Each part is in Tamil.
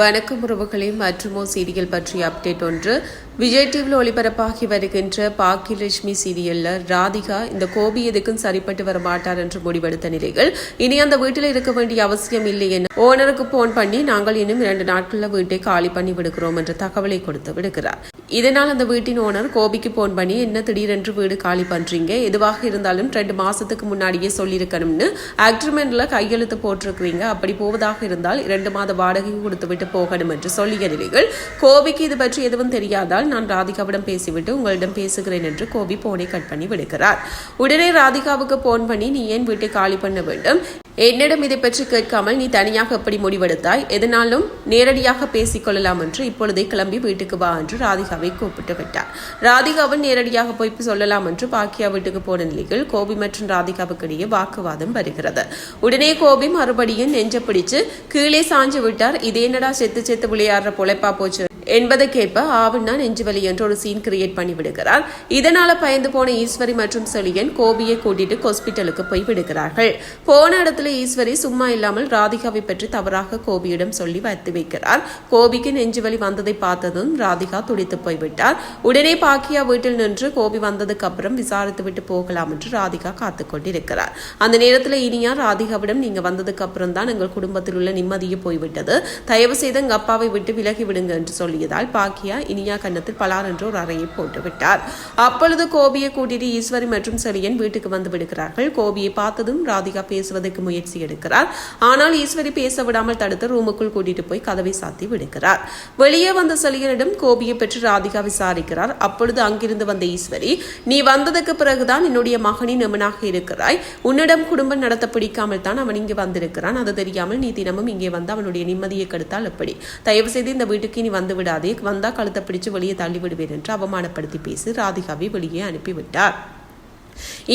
வணக்கம் உறவுகளே. மற்றுமோ சீரியல் பற்றிய அப்டேட் ஒன்று. விஜய் டிவியில் ஒளிபரப்பாகி வருகின்ற பாக்கியலட்சுமி சீரியல்ல ராதிகா இந்த கோபி எதுக்கும் சரிப்பட்டு வர மாட்டார் என்று முடிவெடுத்த நிலையில் இனி அந்த வீட்டில் இருக்க வேண்டிய அவசியம் இல்லை என ஓனருக்கு போன் பண்ணி நாங்கள் இன்னும் இரண்டு நாட்களில் வீட்டை காலி பண்ணி விடுகிறோம் என்ற தகவலை கொடுத்து விடுகிறார். இதனால் அந்த வீட்டின் ஓனர் கோபிக்கு போன் பண்ணி என்ன திடீரென்று வீடு காலி பண்ணுறீங்க எதுவாக இருந்தாலும் ரெண்டு மாதத்துக்கு முன்னாடியே சொல்லியிருக்கணும்னு அக்ரிமெண்ட்ல கையெழுத்து போட்டிருக்கிறீங்க. அப்படி போவதாக இருந்தால் இரண்டு மாத வாடகை கொடுத்து விட்டு போகணும் என்று சொல்லிய நிலையில் கோபிக்கு இது பற்றி எதுவும் தெரியாதால் நான் ராதிகாவிடம் பேசிவிட்டு உங்களிடம் பேசுகிறேன் என்று கோபி போனை கட் பண்ணி விடுகிறார். உடனே ராதிகாவுக்கு போன் பண்ணி நீ ஏன் வீட்டை காலி பண்ண வேண்டும்? என்னிடம் இதை பற்றி கேட்காமல் நீ தனியாக எப்படி முடிவெடுத்தாய்? எதனாலும் நேரடியாக பேசிக்கொள்ளலாம் என்று இப்பொழுதே கிளம்பி வீட்டுக்கு வா என்று ராதிகாவை கூப்பிட்டு விட்டார். ராதிகாவும் நேரடியாக போய் சொல்லலாம் என்று பாக்கியா வீட்டுக்கு போன நிலையில் கோபி மற்றும் ராதிகாவுக்கு இடையே வாக்குவாதம் வருகிறது. உடனே கோபி மறுபடியும் நெஞ்ச பிடிச்சு கீழே சாஞ்சு விட்டார். இதே என்னடா செத்து செத்து விளையாடுற பொழைப்பா போச்சு? என்பதற்கேற்ப நெஞ்சு நெஞ்சுவலி என்று ஒரு சீன் கிரியேட் பண்ணி விடுகிறார். இதனால பயந்து போன ஈஸ்வரி மற்றும் செழியன் கோபியை கூட்டிட்டு ஹாஸ்பிட்டலுக்கு போய் விடுகிறார்கள். போன இடத்துல ஈஸ்வரி சும்மா இல்லாமல் ராதிகாவை பற்றி தவறாக கோபியிடம் சொல்லி வைத்து வைக்கிறார். கோபிக்கு நெஞ்சுவலி வந்ததை பார்த்ததும் ராதிகா துடித்து போய்விட்டார் உடனே பாக்கியா வீட்டில் நின்று கோபி வந்ததுக்கு அப்புறம் விசாரித்து விட்டு போகலாம் என்று ராதிகா காத்து கொண்டிருக்கிறார். அந்த நேரத்தில் இனியா ராதிகாவிடம் நீங்க வந்ததுக்கு அப்புறம் தான் எங்கள் குடும்பத்தில் உள்ள நிம்மதியை போய்விட்டது. தயவு செய்து எங்க அப்பாவை விட்டு விலகி விடுங்க என்று சொல்லி சொல்லியதால் பாக்கியா இனியா கன்னத்தில் பலார் என்று ஒரு அறையை போட்டு விட்டார். அப்பொழுது கோபியை கூட்டிட்டு ஈஸ்வரி மற்றும் செழியன் வீட்டுக்கு வந்து விடுகிறார்கள். கோபியை பார்த்ததும் ராதிகா பேசுவதற்கு முயற்சி எடுக்கிறார். ஆனால் ஈஸ்வரி பேச விடாமல் தடுத்து ரூமுக்குள் கூட்டிட்டு போய் கதவை சாத்தி விடுகிறார். வெளியே வந்த செழியனிடம் கோபியை பற்றி ராதிகா விசாரிக்கிறார். அப்பொழுது அங்கிருந்து வந்த ஈஸ்வரி நீ வந்ததுக்கு பிறகுதான் என்னுடைய மகனின் நிமனாக இருக்கிறாய். உன்னிடம் குடும்பம் நடத்த பிடிக்காமல் தான் அவன் இங்கே வந்திருக்கிறான். அது தெரியாமல் நீ தினமும் இங்கே வந்து அவனுடைய நிம்மதியை கெடுத்தால் எப்படி? தயவு செய்து இந்த வீட்டுக்கு நீ வந்து விடாதே வந்தா கழுத்தை பிடிச்சு வெளியே தள்ளி விடுவேன் என்று அவமானப்படுத்தி பேசி ராதிகாவை வெளியே அனுப்பிவிட்டார்.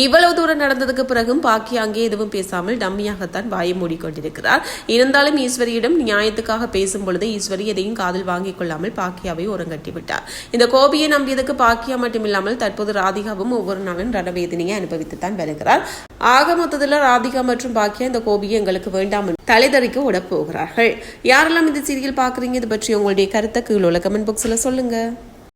இவ்வளவு தூரம் நடந்ததுக்கு பிறகும் பாக்கி அங்கே எதுவும் பேசாமல் டம்மியாகத்தான் வாயை மூடிக்கொண்டிருக்கிறார். இருந்தாலும் ஈஸ்வரியிடம் நியாயத்துக்காக பேசும் பொழுது ஈஸ்வரி எதையும் காதில் வாங்கிக் கொள்ளாமல் பாக்கியாவை உரங்கட்டி விட்டார் இந்த கோபியை நம்பியதுக்கு பாக்கியா மட்டுமில்லாமல் தற்போது ராதிகாவும் ஒவ்வொரு நாளும் ரணவேதனையை அனுபவித்துத்தான் வருகிறார். ஆக மொத்தத்தில் ராதிகா மற்றும் பாக்கியா இந்த கோபியை எங்களுக்கு வேண்டாம் என்று தலைதறிக்க விட போகிறார்கள் யாரெல்லாம் இந்த சீரியல் பார்க்குறீங்க? இது பற்றி உங்களுடைய கருத்தை கீழே உள்ள கமெண்ட் பாக்ஸில் சொல்லுங்க.